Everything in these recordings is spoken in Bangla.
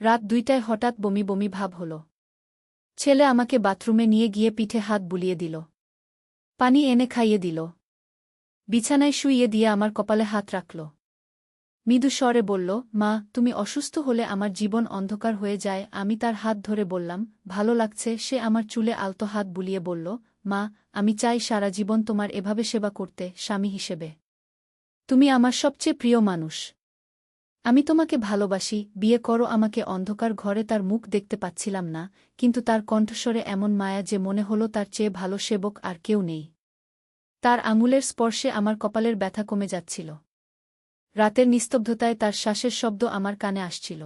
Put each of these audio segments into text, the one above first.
রাত দুইটায় হঠাৎ বমি বমি ভাব হল। ছেলে আমাকে বাথরুমে নিয়ে গিয়ে পিঠে হাত বুলিয়ে দিল। পানি এনে খাইয়ে দিল। বিছানায় শুইয়ে দিয়ে আমার কপালে হাত রাখল। মৃদু স্বরে বলল, মা, তুমি অসুস্থ হলে আমার জীবন অন্ধকার হয়ে যায়। আমি তার হাত ধরে বললাম, ভালো লাগছে। সে আমার চুলে আলতো হাত বুলিয়ে বলল, মা, আমি চাই সারা জীবন তোমার এভাবে সেবা করতে, স্বামী হিসেবে। তুমি আমার সবচেয়ে প্রিয় মানুষ। আমি তোমাকে ভালোবাসি, বিয়ে করো আমাকে অন্ধকার ঘরে তার মুখ দেখতে পাচ্ছিলাম না, কিন্তু তার কণ্ঠস্বরে এমন মায়া যে মনে হল তার চেয়ে ভালো সেবক আর কেউ নেই। তার আঙুলের স্পর্শে আমার কপালের ব্যথা কমে যাচ্ছিল। রাতের নিস্তব্ধতায় তার শ্বাসের শব্দ আমার কানে আসছিল।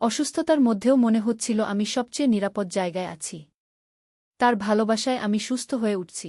অসুস্থতার মধ্যেও মনে হচ্ছিল আমি সবচেয়ে নিরাপদ জায়গায় আছি। তার ভালোবাসায় আমি সুস্থ হয়ে উঠছি।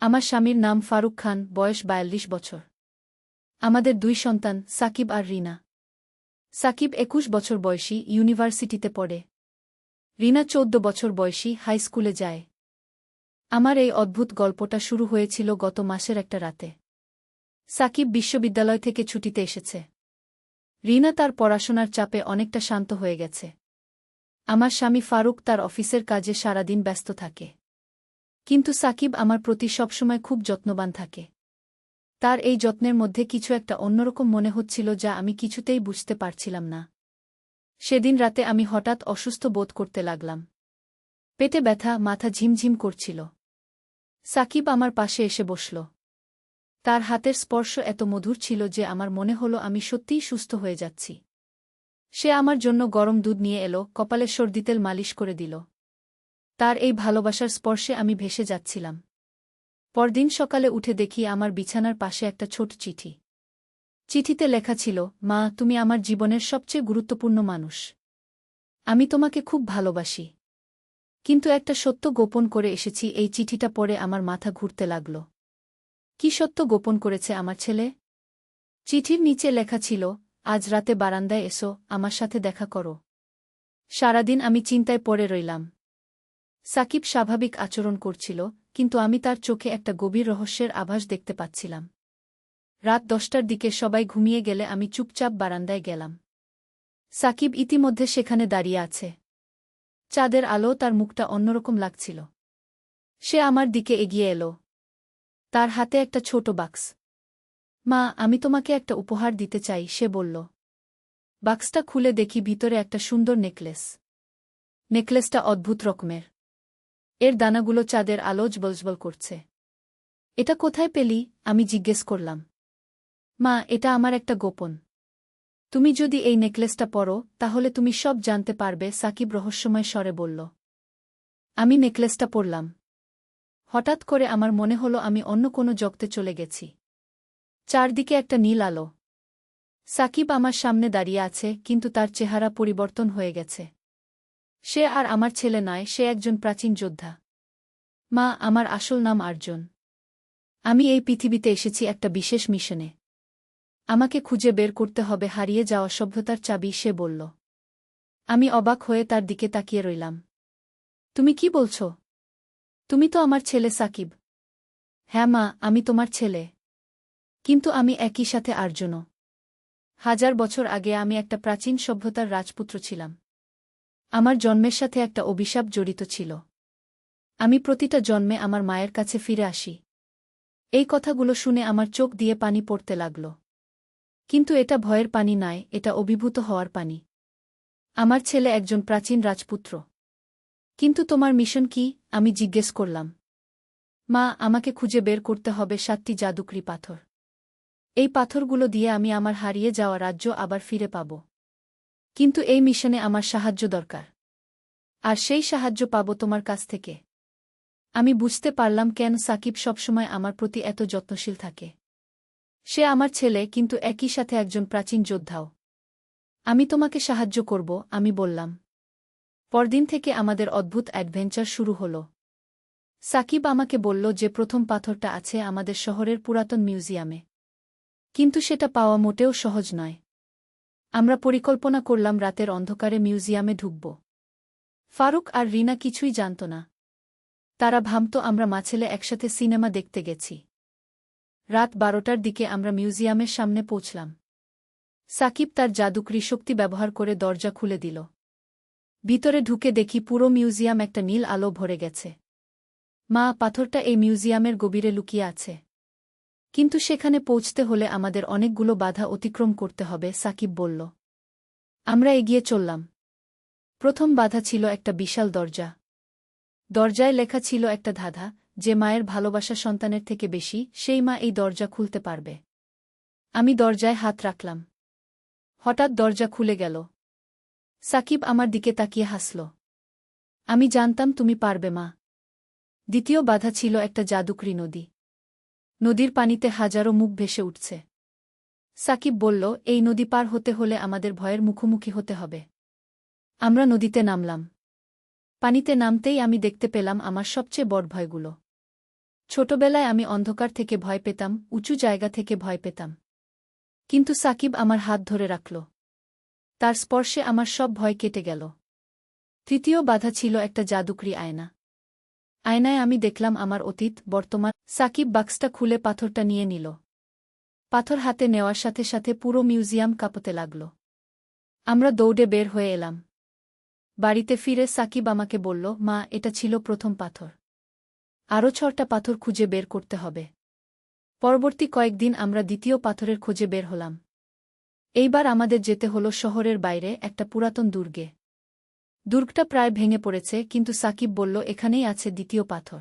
আমার স্বামীর নাম ফারুক খান, বয়স বায়াল্লিশ বছর। আমাদের দুই সন্তান, সাকিব আর রিনা। সাকিব একুশ বছর বয়সী, ইউনিভার্সিটিতে পড়ে। রিনা চৌদ্দ বছর বয়সী, হাই স্কুলে যায়। আমার এই অদ্ভুত গল্পটা শুরু হয়েছিল গত মাসের একটা রাতে। সাকিব বিশ্ববিদ্যালয় থেকে ছুটিতে এসেছে। রিনা তার পড়াশোনার চাপে অনেকটা শান্ত হয়ে গেছে। আমার স্বামী ফারুক তার অফিসের কাজে সারাদিন ব্যস্ত থাকে। কিন্তু সাকিব আমার প্রতি সবসময় খুব যত্নবান থাকে। তার এই যত্নের মধ্যে কিছু একটা অন্যরকম মনে হচ্ছিল যা আমি কিছুতেই বুঝতে পারছিলাম না। সেদিন রাতে আমি হঠাৎ অসুস্থ বোধ করতে লাগলাম। পেটে ব্যথা, মাথা ঝিমঝিম করছিল। সাকিব আমার পাশে এসে বসল। তার হাতের স্পর্শ এত মধুর ছিল যে আমার মনে হল আমি সত্যিই সুস্থ হয়ে যাচ্ছি। সে আমার জন্য গরম দুধ নিয়ে এলো, কপালে সর্দিতেল মালিশ করে দিল। তার এই ভালোবাসার স্পর্শে আমি ভেসে যাচ্ছিলাম। পরদিন সকালে উঠে দেখি আমার বিছানার পাশে একটা ছোট চিঠি। চিঠিতে লেখা ছিল, মা, তুমি আমার জীবনের সবচেয়ে গুরুত্বপূর্ণ মানুষ। আমি তোমাকে খুব ভালোবাসি। কিন্তু একটা সত্য গোপন করে এসেছি, এই চিঠিটা পড়ে আমার মাথা ঘুরতে লাগল। কি সত্য গোপন করেছে আমার ছেলে? চিঠির নিচে লেখা ছিল, আজ রাতে বারান্দায় এসো, আমার সাথে দেখা করো। সারাদিন আমি চিন্তায় পড়ে রইলাম। সাকিব স্বাভাবিক আচরণ করছিল, কিন্তু আমি তার চোখে একটা গভীর রহস্যের আভাস দেখতে পাচ্ছিলাম। রাত দশটার দিকে সবাই ঘুমিয়ে গেলে আমি চুপচাপ বারান্দায় গেলাম। সাকিব ইতিমধ্যে সেখানে দাঁড়িয়ে আছে। চাঁদের আলো তার মুখটা অন্যরকম লাগছিল। সে আমার দিকে এগিয়ে এলো। তার হাতে একটা ছোট বাক্স। মা, আমি তোমাকে একটা উপহার দিতে চাই সে বলল। বাক্সটা খুলে দেখি ভিতরে একটা সুন্দর নেকলেস। নেকলেসটা অদ্ভুত রকমের। এর দানাগুলো চাঁদের আলো জবলজবল করছে। এটা কোথায় পেলি? আমি জিজ্ঞেস করলাম। মা, এটা আমার একটা গোপন। তুমি যদি এই নেকলেসটা পরো, তাহলে তুমি সব জানতে পারবে, সাকিব রহস্যময় স্বরে বলল। আমি নেকলেসটা পরলাম। হঠাৎ করে আমার মনে হল আমি অন্য কোনো জগতে চলে গেছি। চারদিকে একটা নীল আলো। সাকিব আমার সামনে দাঁড়িয়ে আছে, কিন্তু তার চেহারা পরিবর্তন হয়ে গেছে। সে আর আমার ছেলে নয় সে একজন প্রাচীন যোদ্ধা। মা, আমার আসল নাম আর্জুন। আমি এই পৃথিবীতে এসেছি একটা বিশেষ মিশনে। আমাকে খুঁজে বের করতে হবে, হারিয়ে যাওয়া সভ্যতার চাবি, সে বলল। আমি অবাক হয়ে তার দিকে তাকিয়ে রইলাম। তুমি কি বলছ? তুমি তো আমার ছেলে সাকিব। হ্যাঁ মা, আমি তোমার ছেলে। কিন্তু আমি একই সাথে আর্জুনও। হাজার বছর আগে আমি একটা প্রাচীন সভ্যতার রাজপুত্র ছিলাম। আমার জন্মের সাথে একটা অভিশাপ জড়িত ছিল। আমি প্রতিটা জন্মে আমার মায়ের কাছে ফিরে আসি। এই কথাগুলো শুনে আমার চোখ দিয়ে পানি পড়তে লাগল। কিন্তু এটা ভয়ের পানি নয় এটা অভিভূত হওয়ার পানি। আমার ছেলে একজন প্রাচীন রাজপুত্র। কিন্তু তোমার মিশন কি? আমি জিজ্ঞেস করলাম। মা, আমাকে খুঁজে বের করতে হবে সাতটি জাদুকরি পাথর। এই পাথরগুলো দিয়ে আমি আমার হারিয়ে যাওয়া রাজ্য আবার ফিরে পাব। কিন্তু এই মিশনে আমার সাহায্য দরকার। আর সেই সাহায্য পাব তোমার কাছ থেকে। আমি বুঝতে পারলাম কেন সাকিব সবসময় আমার প্রতি এত যত্নশীল থাকে। সে আমার ছেলে, কিন্তু একই সাথে একজন প্রাচীন যোদ্ধাও। আমি তোমাকে সাহায্য করব, আমি বললাম। পরদিন থেকে আমাদের অদ্ভুত অ্যাডভেঞ্চার শুরু হল। সাকিব আমাকে বলল যে প্রথম পাথরটা আছে আমাদের শহরের পুরাতন মিউজিয়ামে। কিন্তু সেটা পাওয়া মোটেও সহজ নয়। আমরা পরিকল্পনা করলাম রাতের অন্ধকারে মিউজিয়ামে ঢুকব। ফারুক আর রিনা কিছুই জানত না। তারা ভাবত, আমরা মাছেলে একসাথে সিনেমা দেখতে গেছি। রাত বারোটার দিকে আমরা মিউজিয়ামের সামনে পৌঁছলাম। সাকিব তার জাদুকরি শক্তি ব্যবহার করে দরজা খুলে দিল। ভিতরে ঢুকে দেখি পুরো মিউজিয়াম একটা নীল আলো ভরে গেছে। মা, পাথরটা এই মিউজিয়ামের গভীরে লুকিয়ে আছে। কিন্তু সেখানে পৌঁছতে হলে আমাদের অনেকগুলো বাধা অতিক্রম করতে হবে, সাকিব বলল। আমরা এগিয়ে চললাম। প্রথম বাধা ছিল একটা বিশাল দরজা। দরজায় লেখা ছিল একটা ধাঁধা, যে মায়ের ভালোবাসা সন্তানের থেকে বেশি, সেই মা এই দরজা খুলতে পারবে। আমি দরজায় হাত রাখলাম। হঠাৎ দরজা খুলে গেল। সাকিব আমার দিকে তাকিয়ে হাসল। আমি জানতাম তুমি পারবে মা। দ্বিতীয় বাধা ছিল একটা জাদুকরি নদী। নদীর পানিতে হাজারো মুখ ভেসে উঠছে। সাকিব বলল, এই নদী পার হতে হলে আমাদের ভয়ের মুখোমুখি হতে হবে। আমরা নদীতে নামলাম। পানিতে নামতেই আমি দেখতে পেলাম আমার সবচেয়ে বড় ভয়গুলো। ছোটবেলায় আমি অন্ধকার থেকে ভয় পেতাম, উঁচু জায়গা থেকে ভয় পেতাম। কিন্তু সাকিব আমার হাত ধরে রাখল। তার স্পর্শে আমার সব ভয় কেটে গেল। তৃতীয় বাধা ছিল একটা জাদুকরি আয়না। আয়নায় আমি দেখলাম আমার অতীত, বর্তমান, সাকিব বাক্সটা খুলে পাথরটা নিয়ে নিল। পাথর হাতে নেওয়ার সাথে সাথে পুরো মিউজিয়াম কাঁপতে লাগল। আমরা দৌড়ে বের হয়ে এলাম। বাড়িতে ফিরে সাকিব আমাকে বলল, মা, এটা ছিল প্রথম পাথর। আরও ছটা পাথর খুঁজে বের করতে হবে। পরবর্তী কয়েকদিন আমরা দ্বিতীয় পাথরের খোঁজে বের হলাম। এইবার আমাদের যেতে হল শহরের বাইরে, একটা পুরাতন দুর্গে। দুর্গটা প্রায় ভেঙে পড়েছে, কিন্তু সাকিব বলল, এখানেই আছে দ্বিতীয় পাথর।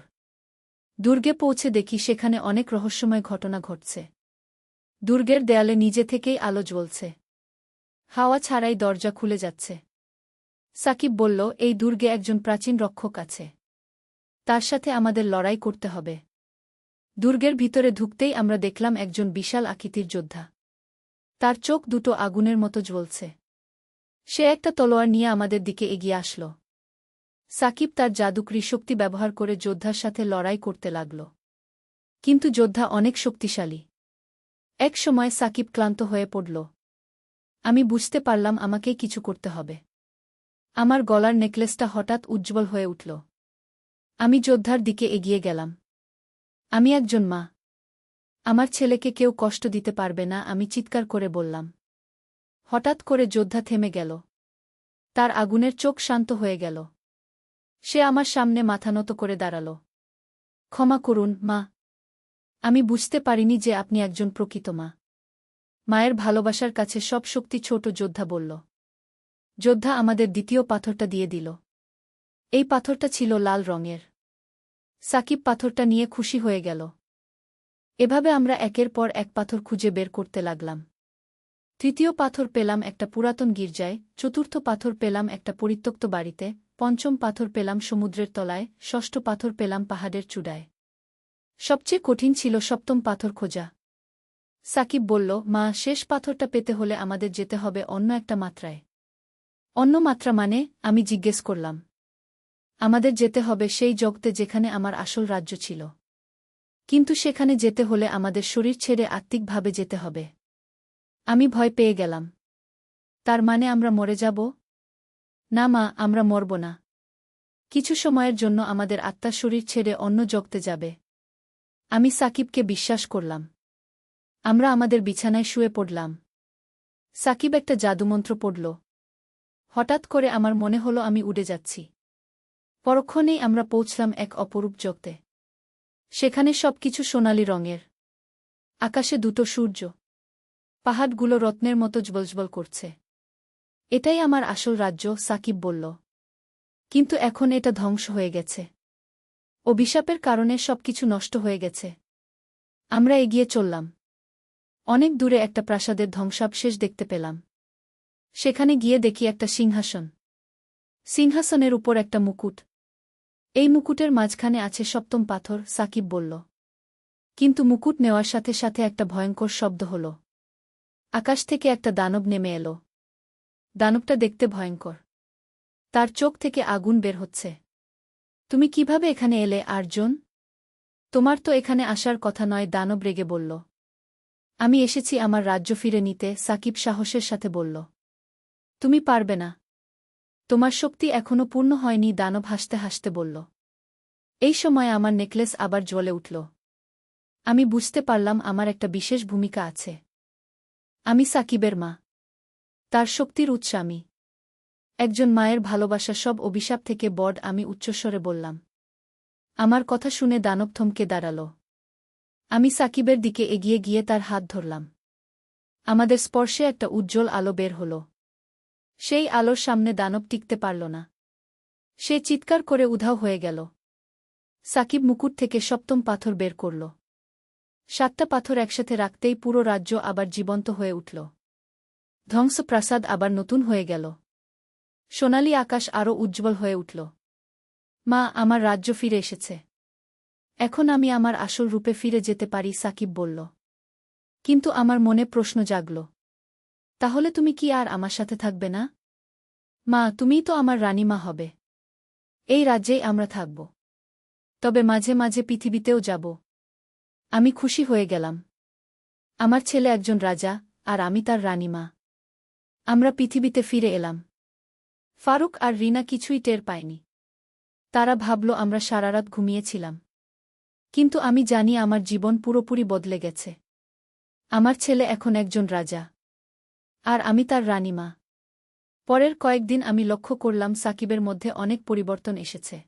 দুর্গে পৌঁছে দেখি সেখানে অনেক রহস্যময় ঘটনা ঘটছে। দুর্গের দেয়ালে নিজে থেকেই আলো জ্বলছে। হাওয়া ছাড়াই দরজা খুলে যাচ্ছে। সাকিব বলল, এই দুর্গে একজন প্রাচীন রক্ষক আছে। তার সাথে আমাদের লড়াই করতে হবে। দুর্গের ভিতরে ঢুকতেই আমরা দেখলাম একজন বিশাল আকৃতির যোদ্ধা। তার চোখ দুটো আগুনের মতো জ্বলছে। সে একটা তলোয়ার নিয়ে আমাদের দিকে এগিয়ে আসল। সাকিব তার জাদুকরি শক্তি ব্যবহার করে যোদ্ধার সাথে লড়াই করতে লাগল। কিন্তু যোদ্ধা অনেক শক্তিশালী। এক সময় সাকিব ক্লান্ত হয়ে পড়ল। আমি বুঝতে পারলাম আমাকেই কিছু করতে হবে। আমার গলার নেকলেসটা হঠাৎ উজ্জ্বল হয়ে উঠল। আমি যোদ্ধার দিকে এগিয়ে গেলাম। আমি একজন মা। আমার ছেলেকে কেউ কষ্ট দিতে পারবে না, আমি চিৎকার করে বললাম। হঠাৎ করে যোদ্ধা থেমে গেল। তার আগুনের চোখ শান্ত হয়ে গেল। সে আমার সামনে মাথা নত করে দাঁড়াল। ক্ষমা করুন, মা। আমি বুঝতে পারিনি যে আপনি একজন প্রকৃত মা। মায়ের ভালোবাসার কাছে সব শক্তি ছোট যোদ্ধা বলল। যোদ্ধা আমাদের দ্বিতীয় পাথরটা দিয়ে দিল। এই পাথরটা ছিল লাল রঙের। সাকিব পাথরটা নিয়ে খুশি হয়ে গেল। এভাবে আমরা একের পর এক পাথর খুঁজে বের করতে লাগলাম। তৃতীয় পাথর পেলাম একটা পুরাতন গির্জায়, চতুর্থ পাথর পেলাম একটা পরিত্যক্ত বাড়িতে, পঞ্চম পাথর পেলাম সমুদ্রের তলায়, ষষ্ঠ পাথর পেলাম পাহাড়ের চূড়ায়। সবচেয়ে কঠিন ছিল সপ্তম পাথর খোঁজা। সাকিব বলল, মা, শেষ পাথরটা পেতে হলে আমাদের যেতে হবে অন্য একটা মাত্রায়। অন্য মাত্রা মানে আমি জিজ্ঞেস করলাম। আমাদের যেতে হবে সেই জগতে যেখানে আমার আসল রাজ্য ছিল। কিন্তু সেখানে যেতে হলে আমাদের শরীর ছেড়ে আত্মিকভাবে যেতে হবে। আমি ভয় পেয়ে গেলাম। তার মানে আমরা মরে যাব? না মা, আমরা মরব না। কিছু সময়ের জন্য আমাদের আত্মার শরীর ছেড়ে অন্য জগতে যাবে। আমি সাকিবকে বিশ্বাস করলাম। আমরা আমাদের বিছানায় শুয়ে পড়লাম। সাকিব একটা জাদুমন্ত্র পড়ল। হঠাৎ করে আমার মনে হলো আমি উড়ে যাচ্ছি। পরক্ষণেই আমরা পৌঁছলাম এক অপরূপ জগতে। সেখানে সবকিছু সোনালি রঙের। আকাশে দুটো সূর্য। পাহাড়গুলো রত্নের মতো জ্বলজ্বল করছে। এটাই আমার আসল রাজ্য, সাকিব বলল। কিন্তু এখন এটা ধ্বংস হয়ে গেছে। অভিশাপের কারণে সবকিছু নষ্ট হয়ে গেছে। আমরা এগিয়ে চললাম। অনেক দূরে একটা প্রাসাদের ধ্বংসাবশেষ দেখতে পেলাম। সেখানে গিয়ে দেখি একটা সিংহাসন। সিংহাসনের উপর একটা মুকুট। এই মুকুটের মাঝখানে আছে সপ্তম পাথর, সাকিব বলল। কিন্তু মুকুট নেওয়ার সাথে সাথে একটা ভয়ঙ্কর শব্দ হল। আকাশ থেকে একটা দানব নেমে এলো। দানবটা দেখতে ভয়ঙ্কর। তার চোখ থেকে আগুন বের হচ্ছে। তুমি কীভাবে এখানে এলে, আর্জুন? তোমার তো এখানে আসার কথা নয়, দানব রেগে বলল। আমি এসেছি আমার রাজ্য ফিরে নিতে, সাকিব সাহসের সাথে বলল। তুমি পারবে না। তোমার শক্তি এখনও পূর্ণ হয়নি, দানব হাসতে হাসতে বলল। এই সময় আমার নেকলেস আবার জ্বলে উঠল। আমি বুঝতে পারলাম আমার একটা বিশেষ ভূমিকা আছে। আমি সাকিবের মা। তার শক্তির উৎস আমি। একজন মায়ের ভালোবাসা সব অভিশাপ থেকে বড আমি উচ্চস্বরে বললাম। আমার কথা শুনে দানব থমকে দাঁড়াল। আমি সাকিবের দিকে এগিয়ে গিয়ে তার হাত ধরলাম। আমাদের স্পর্শে একটা উজ্জ্বল আলো বের হল। সেই আলোর সামনে দানব টিকতে পারল না। সে চিৎকার করে উধাও হয়ে গেল। সাকিব মুকুট থেকে সপ্তম পাথর বের করল। সাতটা পাথর একসাথে রাখতেই পুরো রাজ্য আবার জীবন্ত হয়ে উঠল। ধ্বংসপ্রাসাদ আবার নতুন হয়ে গেল। সোনালি আকাশ আরও উজ্জ্বল হয়ে উঠল। মা, আমার রাজ্য ফিরে এসেছে। এখন আমি আমার আসল রূপে ফিরে যেতে পারি, সাকিব বলল। কিন্তু আমার মনে প্রশ্ন জাগল। তাহলে তুমি কি আর আমার সাথে থাকবে না? মা, তুমিই তো আমার রানীমা হবে। এই রাজ্যেই আমরা থাকব। তবে মাঝে মাঝে পৃথিবীতেও যাব। আমি খুশি হয়ে গেলাম। আমার ছেলে একজন রাজা, আর আমি তার রানীমা। আমরা পৃথিবীতে ফিরে এলাম। ফারুক আর রিনা কিছুই টের পায়নি। তারা ভাবল, আমরা সারারাত ঘুমিয়েছিলাম। কিন্তু আমি জানি আমার জীবন পুরোপুরি বদলে গেছে। আমার ছেলে এখন একজন রাজা, আর আমি তার রানীমা। পরের কয়েকদিন আমি লক্ষ্য করলাম সাকিবের মধ্যে অনেক পরিবর্তন এসেছে।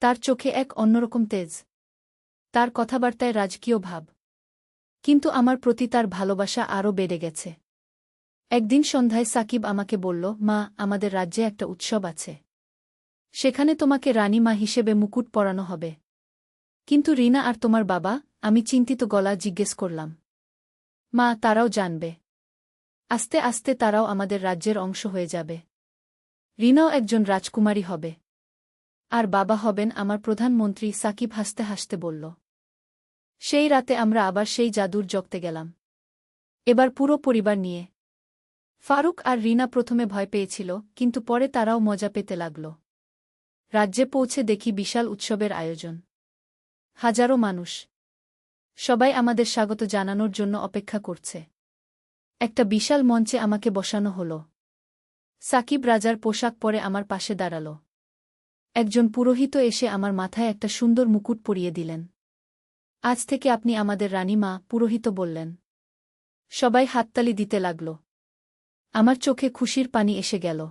তার চোখে এক অন্যরকম তেজ। তার কথাবার্তায় রাজকীয় ভাব। কিন্তু আমার প্রতি তার ভালোবাসা আরও বেড়ে গেছে। একদিন সন্ধ্যায় সাকিব আমাকে বলল, মা, আমাদের রাজ্যে একটা উৎসব আছে। সেখানে তোমাকে রানী মা হিসেবে মুকুট পরানো হবে। কিন্তু রিনা আর তোমার বাবা, আমি চিন্তিত গলা জিজ্ঞেস করলাম। মা, তারাও জানবে। আস্তে আস্তে তারাও আমাদের রাজ্যের অংশ হয়ে যাবে। রিনাও একজন রাজকুমারী হবে। আর বাবা হবেন আমার প্রধানমন্ত্রী সাকিব হাসতে হাসতে বলল। সেই রাতে আমরা আবার সেই জাদুর জগতে গেলাম। এবার পুরো পরিবার নিয়ে। ফারুক আর রিনা প্রথমে ভয় পেয়েছিল, কিন্তু পরে তারাও মজা পেতে লাগল। রাজ্যে পৌঁছে দেখি বিশাল উৎসবের আয়োজন। হাজারো মানুষ। সবাই আমাদের স্বাগত জানানোর জন্য অপেক্ষা করছে। একটা বিশাল মঞ্চে আমাকে বসানো হল। সাকিব রাজার পোশাক পরে আমার পাশে দাঁড়াল। একজন পুরোহিত এসে আমার মাথায় একটা সুন্দর মুকুট পরিয়ে দিলেন। আজ থেকে আপনি আমাদের রানীমা পুরোহিত বললেন। সবাই হাততালি দিতে লাগল। আমার চোখে খুশির পানি এসে গেল।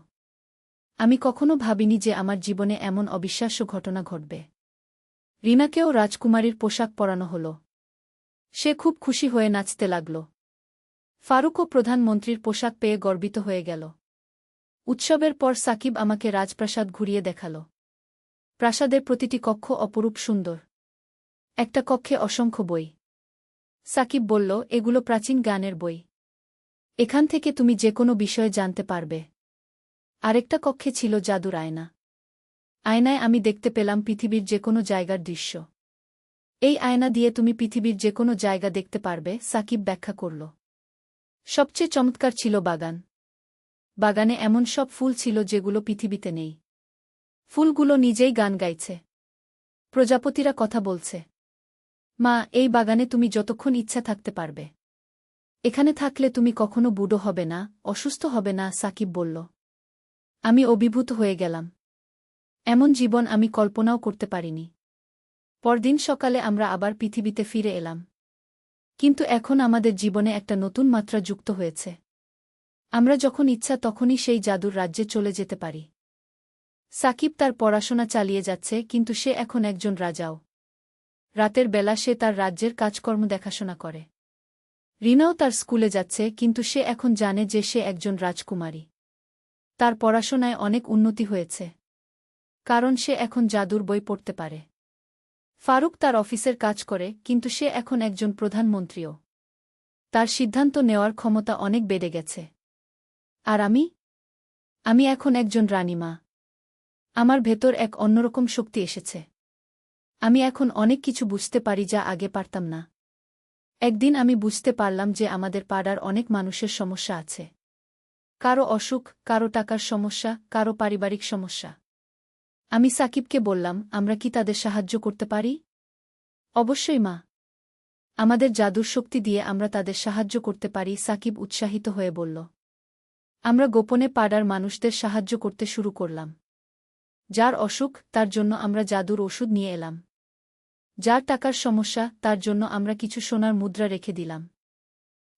আমি কখনো ভাবিনি যে আমার জীবনে এমন অবিশ্বাস্য ঘটনা ঘটবে। রিনাকেও রাজকুমারীর পোশাক পরানো হল। সে খুব খুশি হয়ে নাচতে লাগল। ফারুকও প্রধানমন্ত্রীর পোশাক পেয়ে গর্বিত হয়ে গেল। উৎসবের পর সাকিব আমাকে রাজপ্রাসাদ ঘুরিয়ে দেখাল। প্রাসাদের প্রতিটি কক্ষ অপরূপ সুন্দর। একটা কক্ষে অসংখ্য বই। সাকিব বলল, এগুলো প্রাচীন গানের বই। এখান থেকে তুমি যে কোনো বিষয়ে জানতে পারবে। আরেকটা কক্ষে ছিল জাদুর আয়না। আয়নায় আমি দেখতে পেলাম পৃথিবীর যে কোনো জায়গার দৃশ্য। এই আয়না দিয়ে তুমি পৃথিবীর যে কোনো জায়গা দেখতে পারবে, সাকিব ব্যাখ্যা করল। সবচেয়ে চমৎকার ছিল বাগান। বাগানে এমন সব ফুল ছিল যেগুলো পৃথিবীতে নেই। ফুলগুলো নিজেই গান গাইছে। প্রজাপতিরা কথা বলছে। মা, এই বাগানে তুমি যতক্ষণ ইচ্ছা থাকতে পারবে। এখানে থাকলে তুমি কখনো বুড়ো হবে না, অসুস্থ হবে না, সাকিব বলল। আমি অভিভূত হয়ে গেলাম। এমন জীবন আমি কল্পনাও করতে পারিনি। পরদিন সকালে আমরা আবার পৃথিবীতে ফিরে এলাম। কিন্তু এখন আমাদের জীবনে একটা নতুন মাত্রা যুক্ত হয়েছে। আমরা যখন ইচ্ছা তখনই সেই জাদুর রাজ্যে চলে যেতে পারি। সাকিব তার পড়াশোনা চালিয়ে যাচ্ছে, কিন্তু সে এখন একজন রাজাও। রাতের বেলা সে তার রাজ্যের কাজকর্ম দেখাশোনা করে। রিনাও তার স্কুলে যাচ্ছে, কিন্তু সে এখন জানে যে সে একজন রাজকুমারী। তার পড়াশোনায় অনেক উন্নতি হয়েছে। কারণ সে এখন জাদুর বই পড়তে পারে। ফারুক তার অফিসের কাজ করে, কিন্তু সে এখন একজন প্রধানমন্ত্রীও। তার সিদ্ধান্ত নেওয়ার ক্ষমতা অনেক বেড়ে গেছে। আর আমি? আমি এখন একজন রানীমা। আমার ভেতর এক অন্যরকম শক্তি এসেছে। আমি এখন অনেক কিছু বুঝতে পারি যা আগে পারতাম না। একদিন আমি বুঝতে পারলাম যে আমাদের পাড়ার অনেক মানুষের সমস্যা আছে। কারও অসুখ, কারও টাকার সমস্যা, কারও পারিবারিক সমস্যা। আমি সাকিবকে বললাম, আমরা কি তাদের সাহায্য করতে পারি? অবশ্যই, মা। আমাদের জাদুর শক্তি দিয়ে আমরা তাদের সাহায্য করতে পারি, সাকিব উৎসাহিত হয়ে বলল। আমরা গোপনে পাড়ার মানুষদের সাহায্য করতে শুরু করলাম। যার অসুখ, তার জন্য আমরা জাদুর ওষুধ নিয়ে এলাম। যার টাকার সমস্যা, তার জন্য আমরা কিছু সোনার মুদ্রা রেখে দিলাম।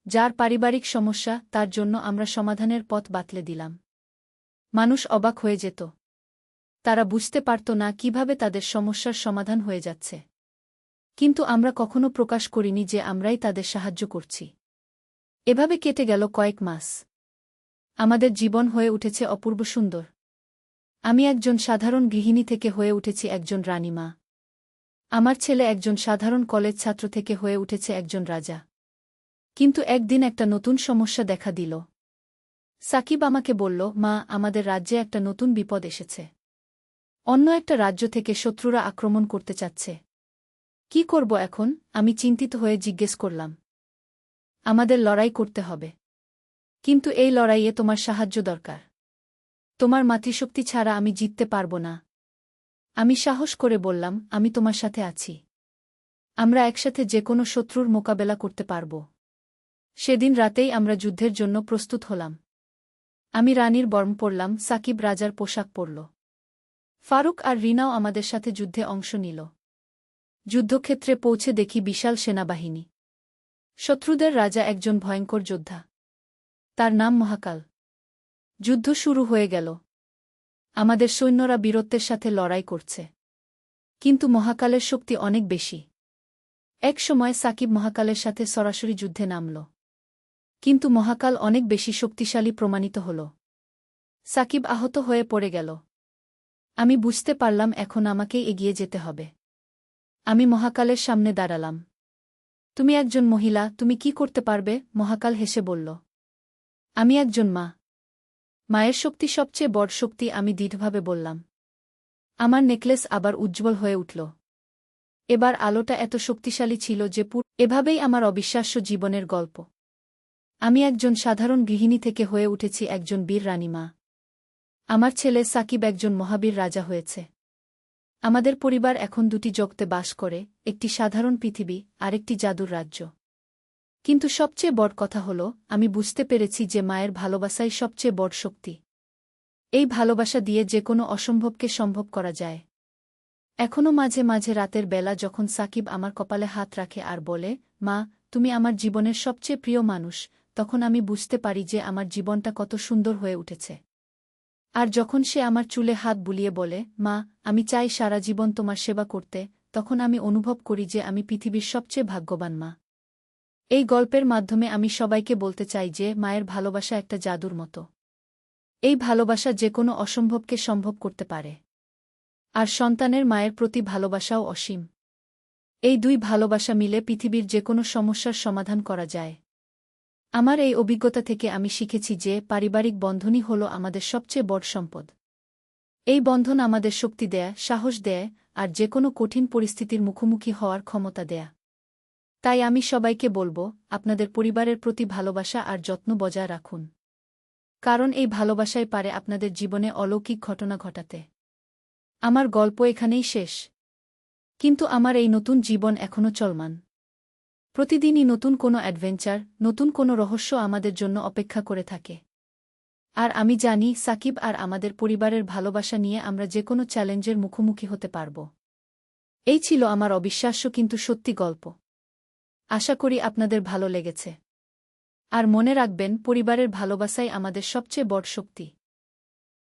যার পারিবারিক সমস্যা, তার জন্য আমরা সমাধানের পথ বাতলে দিলাম। মানুষ অবাক হয়ে যেত। তারা বুঝতে পারত না কীভাবে তাদের সমস্যার সমাধান হয়ে যাচ্ছে। কিন্তু আমরা কখনো প্রকাশ করিনি যে আমরাই তাদের সাহায্য করছি। এভাবে কেটে গেল কয়েক মাস। আমাদের জীবন হয়ে উঠেছে অপূর্ব সুন্দর। আমি একজন সাধারণ গৃহিণী থেকে হয়ে উঠেছি একজন রানীমা। আমার ছেলে একজন সাধারণ কলেজ ছাত্র থেকে হয়ে উঠেছে একজন রাজা। কিন্তু একদিন একটা নতুন সমস্যা দেখা দিল। সাকিব আমাকে বলল, মা, আমাদের রাজ্যে একটা নতুন বিপদ এসেছে। অন্য একটা রাজ্য থেকে শত্রুরা আক্রমণ করতে চাচ্ছে। কি করব এখন আমি চিন্তিত হয়ে জিজ্ঞেস করলাম। আমাদের লড়াই করতে হবে। কিন্তু এই লড়াইয়ে তোমার সাহায্য দরকার। তোমার মাতৃশক্তি ছাড়া আমি জিততে পারব না। আমি সাহস করে বললাম, আমি তোমার সাথে আছি। আমরা একসাথে যে কোনো শত্রুর মোকাবেলা করতে পারব। সেদিন রাতেই আমরা যুদ্ধের জন্য প্রস্তুত হলাম। আমি রানীর বর্ম পরলাম, সাকিব রাজার পোশাক পরল। ফারুক আর রিনাও আমাদের সাথে যুদ্ধে অংশ নিল। যুদ্ধক্ষেত্রে পৌঁছে দেখি বিশাল সেনাবাহিনী। শত্রুদের রাজা একজন ভয়ঙ্কর যোদ্ধা। তার নাম মহাকাল। যুদ্ধ শুরু হয়ে গেল। আমাদের সৈন্যরা বীরত্বের সাথে লড়াই করছে। কিন্তু মহাকালের শক্তি অনেক বেশি। এক সময় সাকিব মহাকালের সাথে সরাসরি যুদ্ধে নামল। কিন্তু মহাকাল অনেক বেশি শক্তিশালী প্রমাণিত হল। সাকিব আহত হয়ে পড়ে গেল। আমি বুঝতে পারলাম এখন আমাকে এগিয়ে যেতে হবে। আমি মহাকালের সামনে দাঁড়ালাম। তুমি একজন মহিলা, তুমি কি করতে পারবে? মহাকাল হেসে বলল। আমি একজন মা। মায়ের শক্তি সবচেয়ে বড় শক্তি আমি দৃঢ়ভাবে বললাম। আমার নেকলেস আবার উজ্জ্বল হয়ে উঠল। এবার আলোটা এত শক্তিশালী ছিল যে পুর এভাবেই আমার অবিশ্বাস্য জীবনের গল্প। আমি একজন সাধারণ গৃহিণী থেকে হয়ে উঠেছি একজন বীর রানীমা আমার ছেলে সাকিব একজন মহাবীর রাজা হয়েছে। আমাদের পরিবার এখন দুটি জগতে বাস করে, একটি সাধারণ পৃথিবী, আরেকটি জাদুর রাজ্য। কিন্তু সবচেয়ে বড় কথা হল, আমি বুঝতে পেরেছি যে মায়ের ভালোবাসাই সবচেয়ে বড় শক্তি। এই ভালোবাসা দিয়ে যে কোনো অসম্ভবকে সম্ভব করা যায়। এখনও মাঝে মাঝে রাতের বেলা যখন সাকিব আমার কপালে হাত রাখে আর বলে, মা, তুমি আমার জীবনের সবচেয়ে প্রিয় মানুষ, তখন আমি বুঝতে পারি যে আমার জীবনটা কত সুন্দর হয়ে উঠেছে। আর যখন সে আমার চুলে হাত বুলিয়ে বলে, মা, আমি চাই সারা জীবন তোমার সেবা করতে, তখন আমি অনুভব করি যে আমি পৃথিবীর সবচেয়ে ভাগ্যবান মা। এই গল্পের মাধ্যমে আমি সবাইকে বলতে চাই যে, মায়ের ভালোবাসা একটা জাদুর মতো। এই ভালোবাসা যে কোনো অসম্ভবকে সম্ভব করতে পারে। আর সন্তানের মায়ের প্রতি ভালোবাসাও অসীম। এই দুই ভালোবাসা মিলে পৃথিবীর যে কোনো সমস্যার সমাধান করা যায়। আমার এই অভিজ্ঞতা থেকে আমি শিখেছি যে, পারিবারিক বন্ধনই হল আমাদের সবচেয়ে বড় সম্পদ। এই বন্ধন আমাদের শক্তি দেয়া, সাহস দেয়, আর যে কোনো কঠিন পরিস্থিতির মুখোমুখি হওয়ার ক্ষমতা দেয়া। তাই আমি সবাইকে বলব, আপনাদের পরিবারের প্রতি ভালোবাসা আর যত্ন বজায় রাখুন। কারণ এই ভালোবাসাই পারে আপনাদের জীবনে অলৌকিক ঘটনা ঘটাতে। আমার গল্প এখানেই শেষ। কিন্তু আমার এই নতুন জীবন এখনও চলমান। প্রতিদিনই নতুন কোনো অ্যাডভেঞ্চার, নতুন কোনো রহস্য আমাদের জন্য অপেক্ষা করে থাকে। আর আমি জানি, সাকিব আর আমাদের পরিবারের ভালোবাসা নিয়ে আমরা যে কোনো চ্যালেঞ্জের মুখোমুখি হতে পারব। এই ছিল আমার অবিশ্বাস্য কিন্তু সত্যি গল্প। আশা করি আপনাদের ভালো লেগেছে। আর মনে রাখবেন পরিবারের ভালোবাসাই আমাদের সবচেয়ে বড় শক্তি।